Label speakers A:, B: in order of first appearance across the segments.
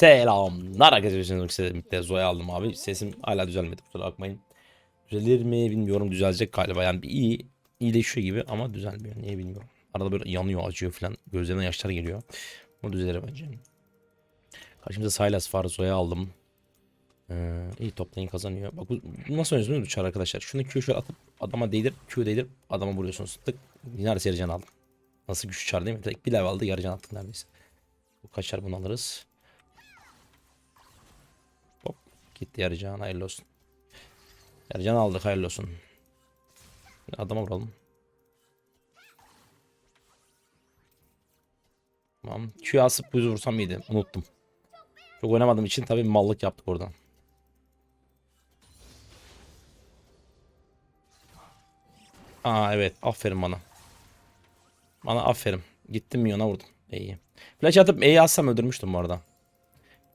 A: Selamlar arkadaşlar. Kesinlikle Zoya aldım abi. Sesim hala düzelmedi kusura bakmayın. Düzelir mi bilmiyorum düzelecek galiba. Yani bir iyi iyileşiyor gibi ama düzelmiyor. Niye bilmiyorum. Arada böyle yanıyor acıyor falan. Gözlerine yaşlar geliyor. Bu düzelir bence. Karşımıza Sylas var. Zoya aldım. Ee, iyi toplayın kazanıyor. Bak bu, nasıl oynuyorsunuz uçar arkadaşlar. Şunu Q şöyle atıp adama değdir. Q değdir. Adama vuruyorsunuz. Tık. Neredeyse yarı can aldım. Nasıl güç uçar değil mi? Tek bir level aldı yarı can attık neredeyse. Bu kaçar bunu alırız. Gitti Yarıcan hayırlı olsun. Yarıcan aldık hayırlı olsun. Adama vuralım. Tamam. Q'ya asıp buz vursam iyiydi. Unuttum. Çok oynamadığım için tabii mallık yaptık oradan. Aa evet aferin bana. Bana aferin. Gittim milyona vurdum. İyi. Flash atıp E'yi atsam öldürmüştüm bu arada.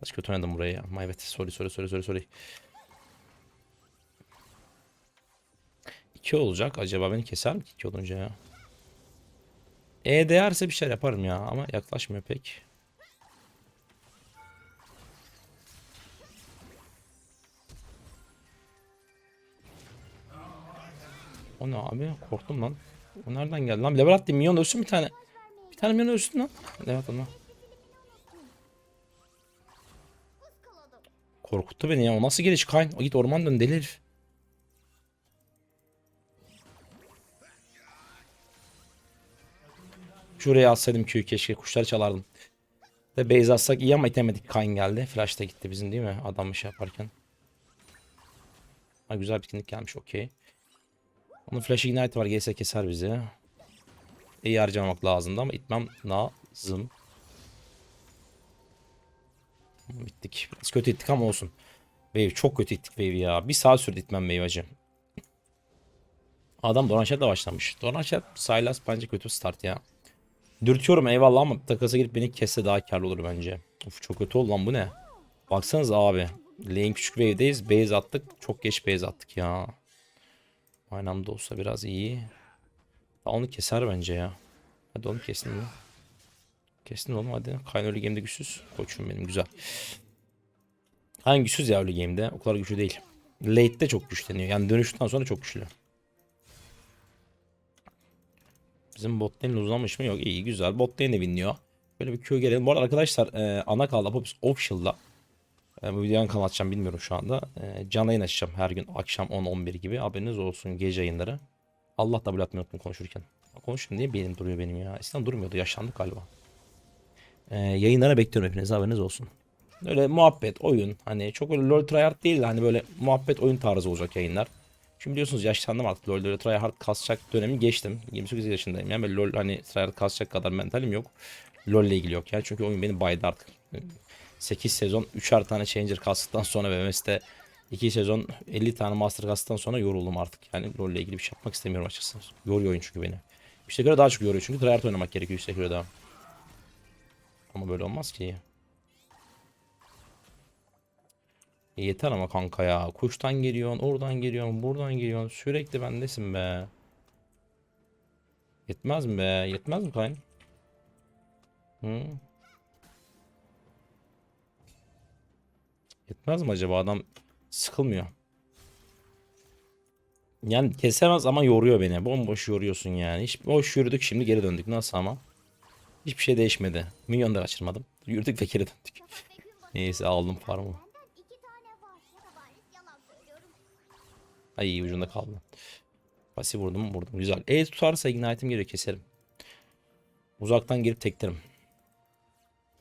A: Biraz kötü oynadım burayı. Ama evet sorry sorry sorry sorry sorry. 2 olacak. Acaba beni keser mi 2 olunca ya? E değerse bir şeyler yaparım ya ama yaklaşmıyor pek. O ne abi? Korktum lan. O nereden geldi lan? Level attı. Minyon ölsün bir tane. Bir tane minyon ölsün lan. Evet onu. Korkuttu beni ya. O nasıl geliş Kayn? O git orman dön deli herif. Şuraya atsaydım köyü keşke kuşları çalardım. Ve base atsak iyi ama itemedik. Kayn geldi. Flash da gitti bizim değil mi? Adam bir şey yaparken. Ha, güzel bitkinlik gelmiş okey. Onun flash ignite var. Gelse keser bizi. İyi harcamamak lazımdı ama itmem lazım. Bittik. Biraz kötü ittik ama olsun. Wave çok kötü ittik Wave ya. Bir saat sürdü itmem Wave acı. Adam Doranşat'la başlamış. Doranşat Sylas bence kötü start ya. Dürtüyorum eyvallah ama takasa girip beni kesse daha karlı olur bence. Of çok kötü oldu lan bu ne? Baksanız abi. Lane küçük wave'deyiz. Base attık. Çok geç base attık ya. Aynı anda olsa biraz iyi. Onu keser bence ya. Hadi onu kesin mi? Kesin oğlum hadi. Kayn öyle game'de güçsüz. Koçum benim güzel. Kayn güçsüz ya öyle game'de. O kadar güçlü değil. Late'de çok güçleniyor. Yani dönüşten sonra çok güçlü. Bizim bot lane uzamış mı? Yok iyi güzel. Bot lane de winliyor. Böyle bir Q gelelim. Bu arada arkadaşlar e, ana kanal Apopis Official'da e, bu videoyu kanal açacağım bilmiyorum şu anda. E, canlı yayın açacağım her gün akşam 10-11 gibi. Haberiniz olsun gece yayınları. Allah da atmayı unuttum konuşurken. Konuşurken niye benim duruyor benim ya? Eskiden durmuyordu. Yaşlandık galiba. E, yayınlara bekliyorum hepiniz haberiniz olsun. Öyle muhabbet, oyun. Hani çok öyle LoL tryhard değil de hani böyle muhabbet oyun tarzı olacak yayınlar. Şimdi biliyorsunuz yaşlandım artık. LoL'de öyle tryhard kasacak dönemi geçtim. 28 yaşındayım. Yani böyle LoL hani tryhard kasacak kadar mentalim yok. LoL ile ilgili yok yani. Çünkü oyun beni baydı artık. 8 sezon 3'er tane changer kastıktan sonra ve MS'de 2 sezon 50 tane master kastıktan sonra yoruldum artık. Yani LoL ile ilgili bir şey yapmak istemiyorum açıkçası. Yoruyor oyun çünkü beni. İşte daha çok yoruyor çünkü tryhard oynamak gerekiyor işte daha. Ama böyle olmaz ki. Yeter ama kanka ya. Kuştan geliyorsun, oradan geliyorsun, buradan geliyorsun. Sürekli bendesin be. Yetmez mi be? Yetmez mi Kayn? Hı? Yetmez mi acaba? Adam sıkılmıyor. Yani kesemez ama yoruyor beni. Bomboş yoruyorsun yani. Hiç boş yürüdük şimdi geri döndük. Nasıl ama? Hiçbir şey değişmedi. Milyon da kaçırmadım. Yürüdük ve geri döndük. Neyse aldım farmı. Ay ucunda kaldı. Pasif vurdum vurdum. Güzel. E tutarsa ignite'im geliyor keserim. Uzaktan girip teklerim.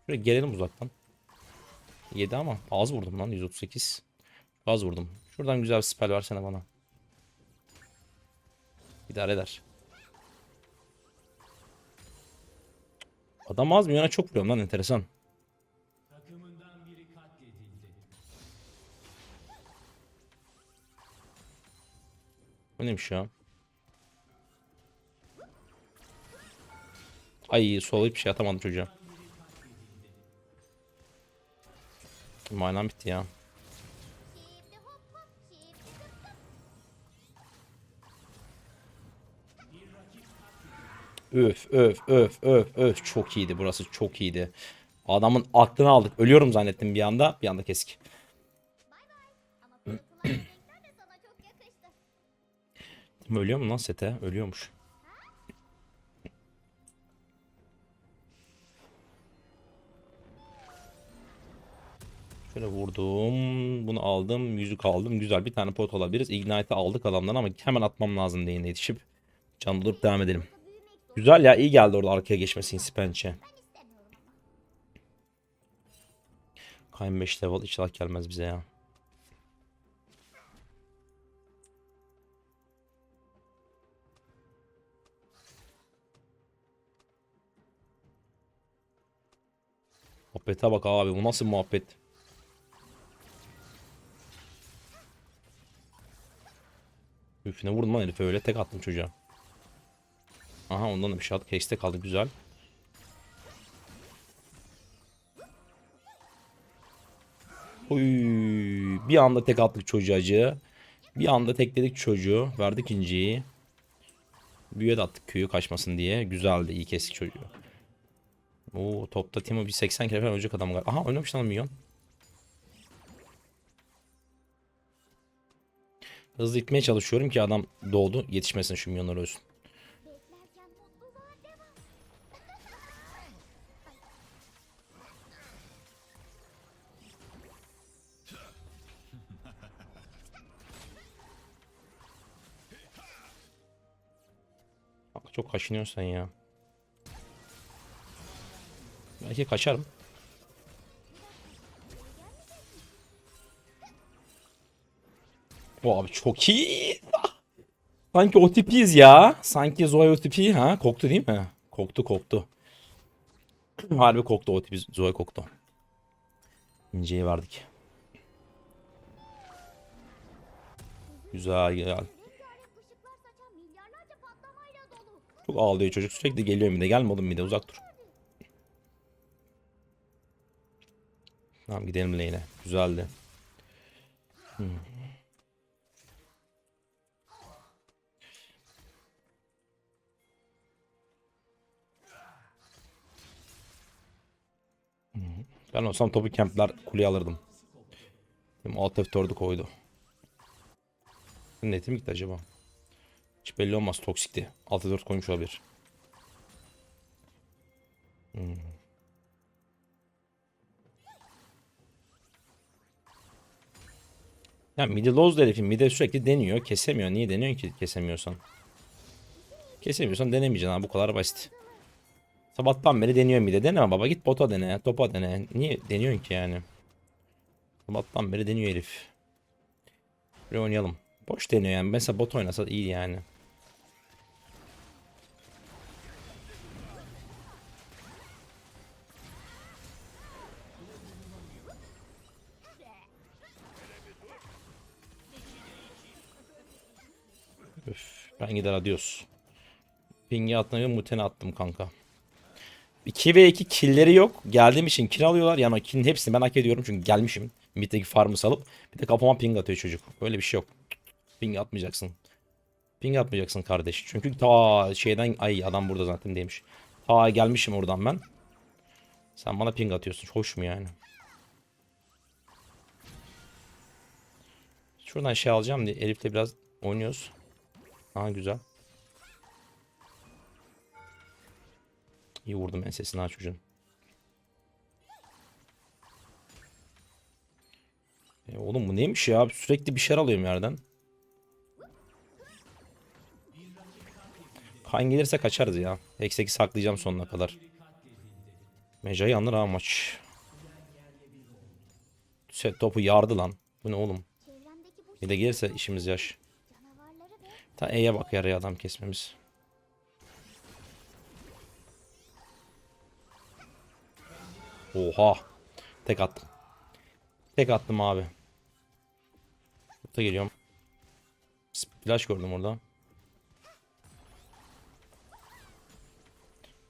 A: Şöyle gelelim uzaktan. 7 ama az vurdum lan 138. Az vurdum. Şuradan güzel bir spell versene bana. İdare eder. Adam az mı? Yana çok vuruyorum lan enteresan. Bu neymiş ya? Ay sola hiçbir şey atamadım çocuğa. Manam bitti ya. Öf öf öf öf öf çok iyiydi burası çok iyiydi. Adamın aklını aldık. Ölüyorum zannettim bir anda. Bir anda kesik. Ölüyor mu lan sete? Ölüyormuş. Şöyle vurdum. Bunu aldım. Yüzük aldım. Güzel. Bir tane pot alabiliriz. Ignite'ı aldık adamdan ama hemen atmam lazım diye yetişip. Can durup devam edelim. Güzel ya. iyi geldi orada arkaya geçmesi Spench'e.
B: Ben istemiyorum ama.
A: Kayn 5 level inşallah gelmez bize ya. Muhabbete bak abi bu nasıl muhabbet? Üf ne vurdum lan herife öyle tek attım çocuğa. Aha ondan da bir şey aldık. Case'de kaldı güzel. Oy, bir anda tek attık çocuğacı. Bir anda tekledik çocuğu. Verdik inciyi. Büyüye de attık köyü kaçmasın diye. Güzeldi. iyi kestik çocuğu. Oo topta Timo bir 80 kere falan ölecek adam galiba. Aha oynamış lan milyon. Hızlı gitmeye çalışıyorum ki adam doğdu. Yetişmesin şu milyonlar ölsün. Çok kaşınıyorsun sen ya. Belki kaçarım. O abi çok iyi. Sanki o tipiyiz ya. Sanki Zoe o tipi ha. Koktu değil mi? Koktu koktu. Harbi koktu o tipi Zoe koktu. İnceyi verdik. Güzel güzel. Çok ağlıyor çocuk. Sürekli geliyor bir de. Gelme oğlum bir de uzak dur. Tamam gidelim lane'e. Güzeldi. Hmm. Ben olsam topu kempler kuleye alırdım. Benim alt F4'ü koydu. Netim gitti acaba? Hiç belli olmaz toksikti. 6-4 koymuş olabilir. Hmm. Ya midi loz herifin mide sürekli deniyor. Kesemiyor. Niye deniyorsun ki kesemiyorsan? Kesemiyorsan denemeyeceksin abi bu kadar basit. Sabahtan beri deniyor mide. Deneme baba git bota dene. Topa dene. Niye deniyorsun ki yani? Sabahtan beri deniyor herif. Bir oynayalım. Boş deniyor yani. Mesela bot oynasa iyi yani. Ben gider adios. Ping'i atmayı mutene attım kanka. 2 ve 2 killleri yok. Geldiğim için kill alıyorlar. Yani o killin hepsini ben hak ediyorum çünkü gelmişim. Mid'deki farmı salıp bir de kafama ping atıyor çocuk. Böyle bir şey yok. Ping atmayacaksın. Ping atmayacaksın kardeş. Çünkü ta şeyden ay adam burada zaten demiş. Ta gelmişim oradan ben. Sen bana ping atıyorsun. Hoş mu yani? Şuradan şey alacağım diye Elif'le biraz oynuyoruz. Aa güzel. İyi vurdum ensesine ha çocuğun. E oğlum bu neymiş ya? Sürekli bir şeyler alıyorum yerden. Kayn gelirse kaçarız ya. Ekseki saklayacağım sonuna kadar. Meca'yı anlar ha maç. Set topu yardı lan. Bu ne oğlum? Bir de gelirse işimiz yaş. Ta E'ye bak yaraya adam kesmemiz. Oha. Tek attım. Tek attım abi. Burada geliyorum. Flash gördüm orada.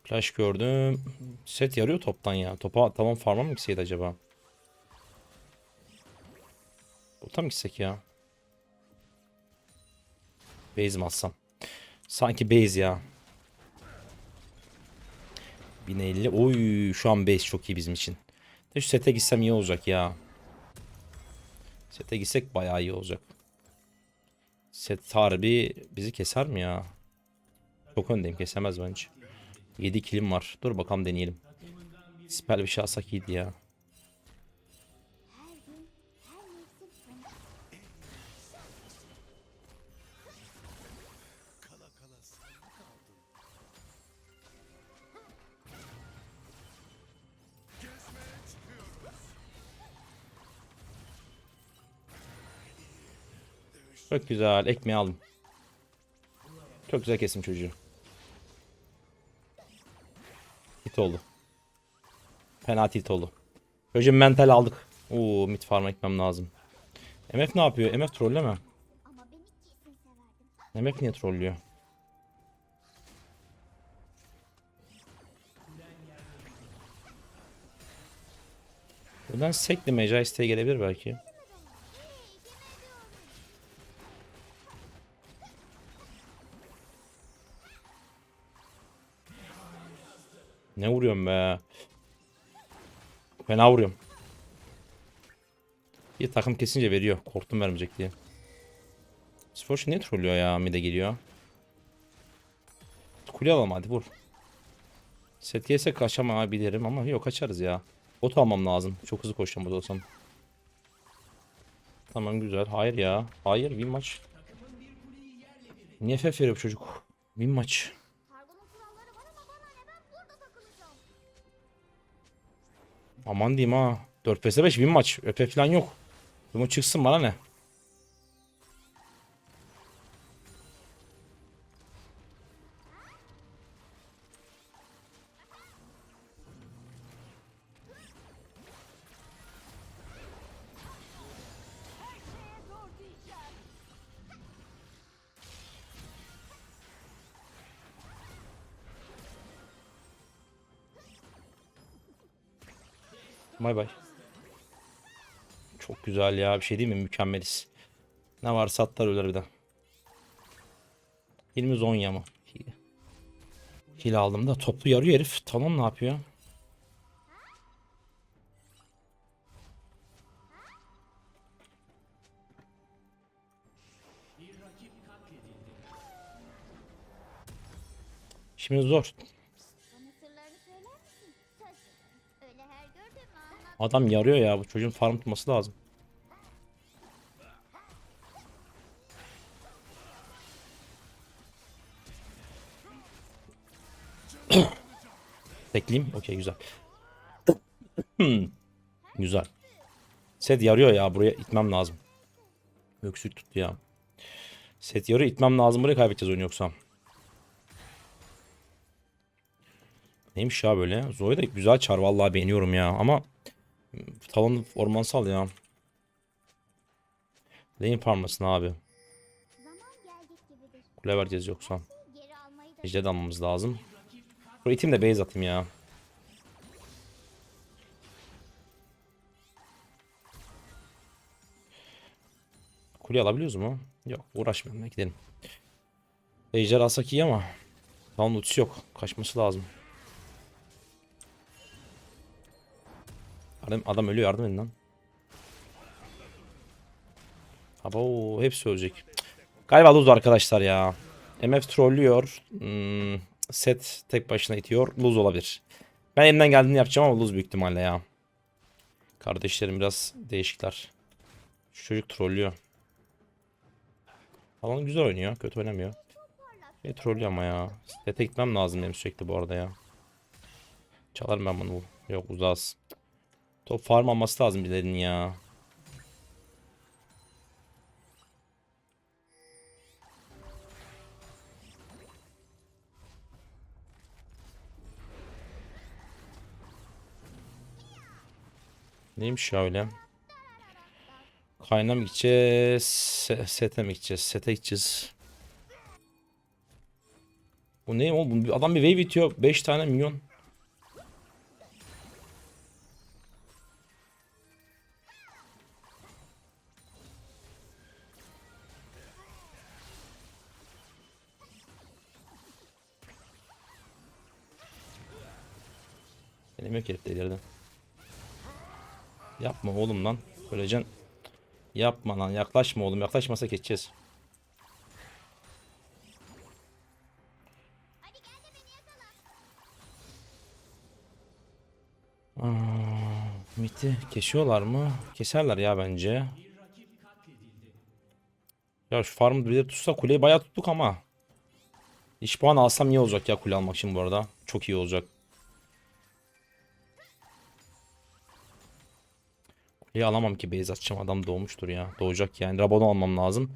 A: Flash gördüm. Set yarıyor toptan ya. Topa tamam farma mı gitseydi acaba? Bota mı gitsek ya? Base mi atsam? Sanki base ya. 1050. Oy şu an base çok iyi bizim için. De şu sete gitsem iyi olacak ya. Sete gitsek bayağı iyi olacak. Set harbi bizi keser mi ya? Çok öndeyim kesemez bence. 7 kilim var. Dur bakalım deneyelim. Siper bir şey alsak iyiydi ya. Çok güzel. Ekmeği aldım. Çok güzel kesim çocuğu. Hit oldu. Fena hit oldu. Çocuğun mental aldık. Oo mid farm ekmem lazım. MF ne yapıyor? MF
B: kesin severdin.
A: MF niye trollüyor? Buradan sekli meca gelebilir belki. Ne vuruyorum be? Fena vuruyorum. Bir takım kesince veriyor. Korktum vermeyecek diye. Sforge niye trollüyor ya? Mide geliyor. Kule alalım hadi vur. Set gelse kaçamayabilirim ama yok kaçarız ya. Bot almam lazım. Çok hızlı koşacağım bot olsam. Tamam güzel. Hayır ya. Hayır win maç. Niye FF veriyor bu çocuk? Win maç. Aman diyeyim ha. 4 vs 5 win maç. Öpe falan yok. Bu çıksın bana ne? Bay bay. Çok güzel ya. Bir şey değil mi? Mükemmeliz. Ne varsa atlar öler bir de. Hilmi Zonya mı? Hil. Hil aldım da toplu yarıyor herif. Talon ne yapıyor? Şimdi zor. Adam yarıyor ya. Bu çocuğun farm tutması lazım. Tekleyeyim. Okey güzel. Hmm, güzel. Set yarıyor ya. Buraya itmem lazım. Öksürük tuttu ya. Set yarıyor. itmem lazım. Buraya kaybedeceğiz oyunu yoksa. Neymiş ya böyle? Zoe da güzel çar. Vallahi beğeniyorum ya. Ama Talon ormansal ya. Lane parmasın abi. Kule vereceğiz yoksa. Ejder de almamız lazım. Bu itim de base atayım ya. Kule alabiliyoruz mu? Yok uğraşmayalım gidelim. Ejder alsak iyi ama Talon ultisi yok. Kaçması lazım. Adam, adam ölüyor yardım edin lan. Abo hepsi ölecek. Galiba lose arkadaşlar ya. MF trollüyor. Hmm, set tek başına itiyor. Lose olabilir. Ben elimden geldiğini yapacağım ama lose büyük ihtimalle ya. Kardeşlerim biraz değişikler. Şu çocuk trollüyor. Falan güzel oynuyor. Kötü oynamıyor. E trollüyor ama ya. Sete gitmem lazım benim sürekli bu arada ya. Çalarım ben bunu. Yok uzağız. Top farm alması lazım birilerinin ya. Neymiş ya öyle? Kayna mı gideceğiz? Se- Sete mi gideceğiz? Sete gideceğiz. Bu ne oğlum? Adam bir wave itiyor. 5 tane milyon. Benim yok herif delirdi. Yapma oğlum lan. Böylece yapma lan yaklaşma oğlum yaklaşmasa geçeceğiz. Miti kesiyorlar mı? Keserler ya bence. Ya şu farmı bir de tutsa kuleyi bayağı tuttuk ama. İş puan alsam iyi olacak ya kule almak için bu arada. Çok iyi olacak. Kuleyi alamam ki base atacağım adam doğmuştur ya. Doğacak yani. Rabonu almam lazım.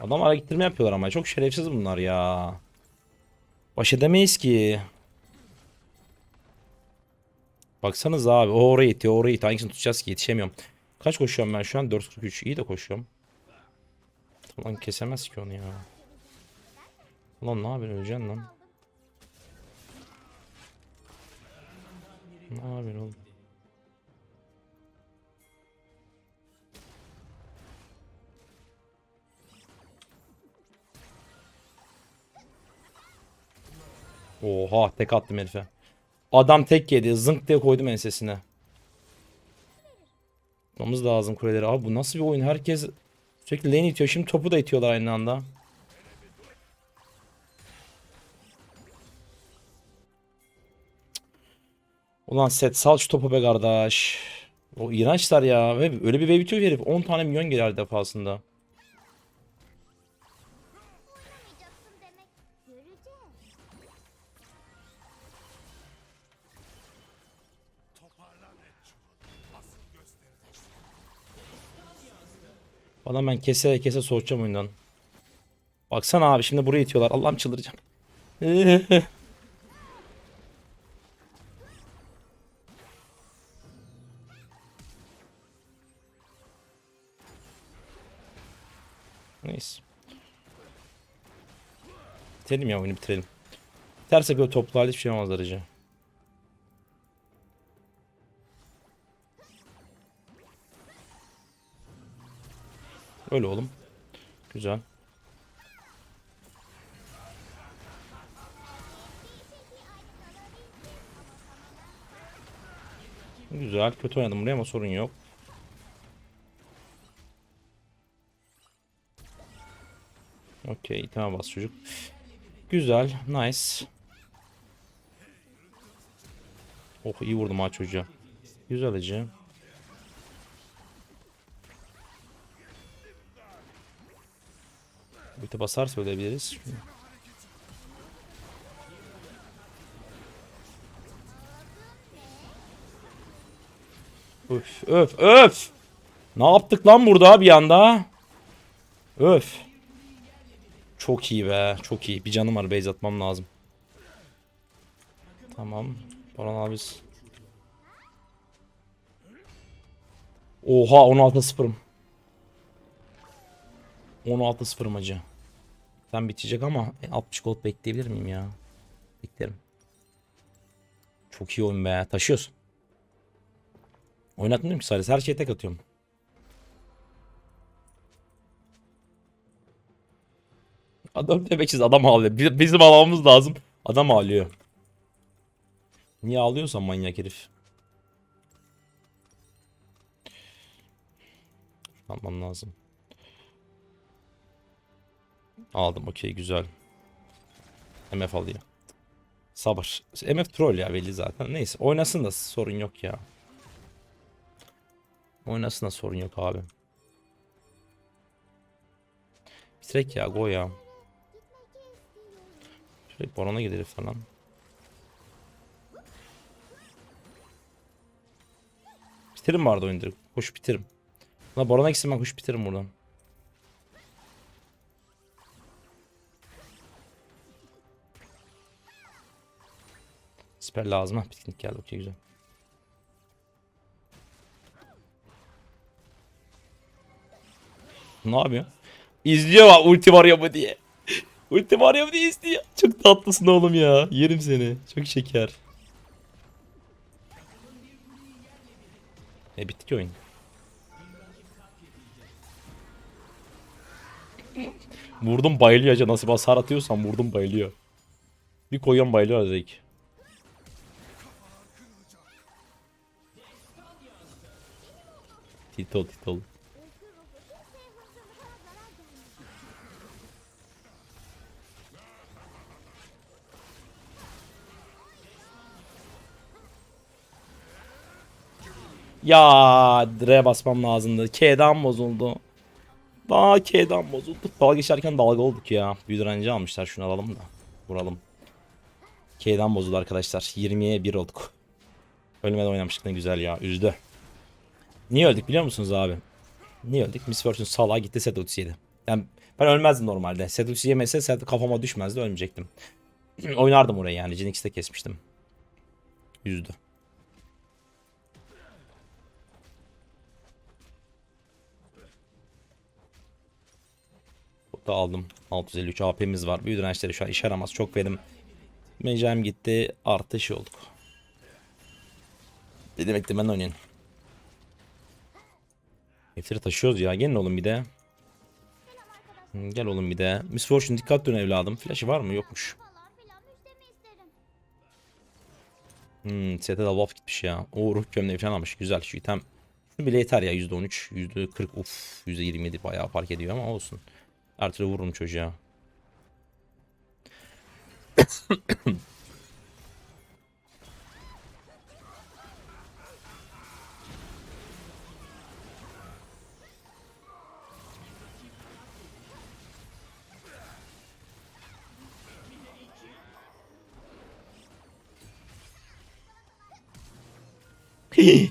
A: Adam ara gittirme yapıyorlar ama çok şerefsiz bunlar ya. Baş edemeyiz ki. Baksanız abi o oraya itiyor oraya itiyor. Hangisini tutacağız ki yetişemiyorum. Kaç koşuyorum ben şu an? 4.43 iyi de koşuyorum. Ulan kesemez ki onu ya. Ulan ne yapıyorsun öleceksin lan. Ne yapıyorsun oğlum? Oha tek attım herife. Adam tek yedi. Zınk diye koydum ensesine. Tutmamız lazım kuleleri. Abi bu nasıl bir oyun? Herkes sürekli lane itiyor. Şimdi topu da itiyorlar aynı anda. Ulan set sal şu topu be kardeş. O iğrençler ya. Öyle bir ki herif. 10 tane milyon gelir defasında. Falan ben kese kese soğutacağım oyundan. Baksana abi şimdi buraya itiyorlar. Allah'ım çıldıracağım. Bitirelim ya oyunu bitirelim. Biterse böyle toplu hiçbir şey olmazlar acı. Öyle oğlum. Güzel. Güzel. Kötü oynadım buraya ama sorun yok. Okey. Tamam bas çocuk. Güzel. Nice. Oh iyi vurdum ha çocuğa. Güzel acı. Ulti basar söyleyebiliriz. Öf öf öf. Ne yaptık lan burada bir anda? Öf. Çok iyi be. Çok iyi. Bir canım var. Base atmam lazım. Tamam. Baran abis. Oha 16-0'ım. 16-0'ım acı. Sen bitecek ama 60 gold bekleyebilir miyim ya? Beklerim. Çok iyi oyun be. Taşıyorsun. Oynatmıyorum ki sadece. Her şeye tek atıyorum. Adam demeksiz adam ağlıyor. Bi- Bizim ağlamamız lazım. Adam ağlıyor. Niye ağlıyorsan manyak herif. Almam lazım. Aldım okey güzel. MF alıyor. Sabır. MF troll ya belli zaten. Neyse oynasın da sorun yok ya. Oynasın da sorun yok abi. Bitirek ya go ya. Şöyle barona gidelim falan. Bitirim vardı oyunu direkt. Koş bitirim. Lan barona gitsin ben koş bitiririm buradan. Siper lazım ha. Piknik geldi. Okey güzel. Ne yapıyor? İzliyor bak ulti var ya mı diye. Ulti var ya diye izliyor. Çok tatlısın oğlum ya. Yerim seni. Çok şeker. E bitti ki oyun. Vurdum bayılıyor acaba nasıl hasar atıyorsam vurdum bayılıyor. Bir koyuyorum bayılıyor direkt. Titol titol. Ya R basmam lazımdı. K'dan bozuldu. Daha K'dan bozuldu. Dalga geçerken dalga olduk ya. Bir direnci almışlar şunu alalım da. Vuralım. K'dan bozuldu arkadaşlar. 20'ye 1 olduk. Ölmeden oynamıştık ne güzel ya. Üzdü. Niye öldük biliyor musunuz abi? Niye öldük? Miss Fortune salağa gitti set 37. Yani ben ölmezdim normalde. Set 37 yemese set kafama düşmezdi ölmeyecektim. Oynardım orayı yani. Jinx'te kesmiştim. Üzdü. Da aldım. 653 AP'miz var. Büyü dirençleri şu an işe yaramaz. Çok verim. Mecem gitti. Artı şey olduk. Dedim ettim ben oynayın. Hefteri taşıyoruz ya. Gelin oğlum bir de. Gel oğlum bir de. Miss Fortune dikkat dön evladım. Flash'ı var mı? Yokmuş. Hmm, sete de buff gitmiş ya. O ruh gömleği falan almış. Güzel şu item. Şunu bile yeter ya. %13, %40, uf, %27 bayağı fark ediyor ama olsun. Her türlü vururum çocuğa.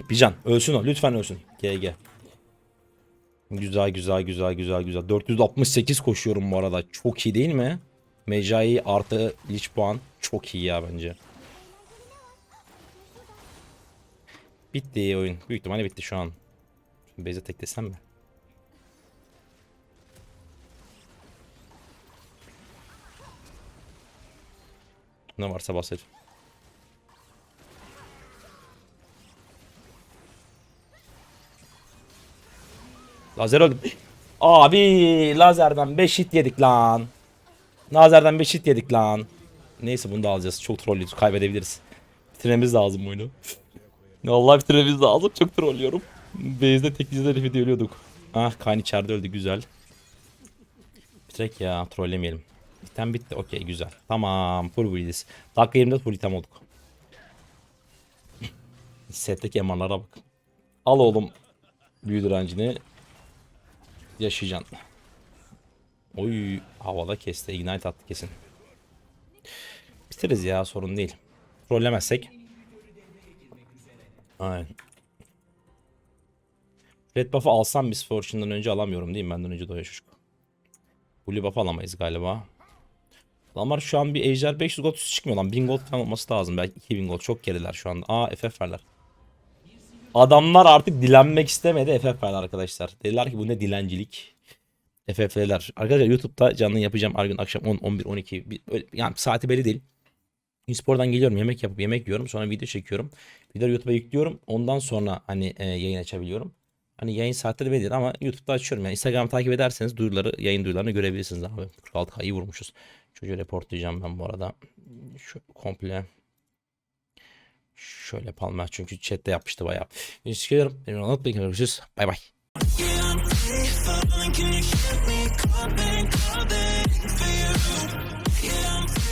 A: Bican ölsün o lütfen ölsün. GG. Güzel güzel güzel güzel güzel. 468 koşuyorum bu arada. Çok iyi değil mi? Mecai artı Lich puan. Çok iyi ya bence. Bitti oyun. Büyük ihtimalle bitti şu an. Beyze teklesem mi? Ne varsa bahset. Lazer öldüm. Abi lazerden 5 hit yedik lan. Lazerden 5 hit yedik lan. Neyse bunu da alacağız. Çok trollüyoruz. Kaybedebiliriz. Bitirmemiz lazım oyunu. Vallahi bitirmemiz lazım. Çok trollüyorum. Base'de tek dizide herifi ölüyorduk. Ah Kayn içeride öldü güzel. Bitirek ya trollemeyelim. İtem bitti. Okey güzel. Tamam full buildiz. Dakika 24 full item olduk. Setteki emanlara bak. Al oğlum büyü direncini yaşayacaksın. Oy havada kesti. Ignite attı kesin. Bitiririz ya sorun değil. Trollemezsek. Aynen. Red buff'ı alsam Miss Fortune'dan önce alamıyorum değil mi? Benden önce doya çocuk. Blue buff alamayız galiba. Adamlar şu an bir Ejder 500 gold çıkmıyor lan. 1000 gold falan olması lazım. Belki 2000 gold. Çok geriler şu anda. Aa FF verler. Adamlar artık dilenmek istemedi FF arkadaşlar. Dediler ki bu ne dilencilik. FF'ler. Arkadaşlar YouTube'da canlı yapacağım her gün akşam 10, 11, 12. Bir, yani saati belli değil. Spor'dan geliyorum yemek yapıp yemek yiyorum sonra video çekiyorum. Video YouTube'a yüklüyorum. Ondan sonra hani e, yayın açabiliyorum. Hani yayın saatleri belli değil ama YouTube'da açıyorum. Yani Instagram takip ederseniz duyuruları, yayın duyurularını görebilirsiniz abi. 46 iyi vurmuşuz. Çocuğu reportlayacağım ben bu arada. Şu komple Şöyle yapalım çünkü chatte yapmıştı bayağı. Teşekkür ederim. Beni unutmayın. Görüşürüz. Bay bay.
C: Yeah,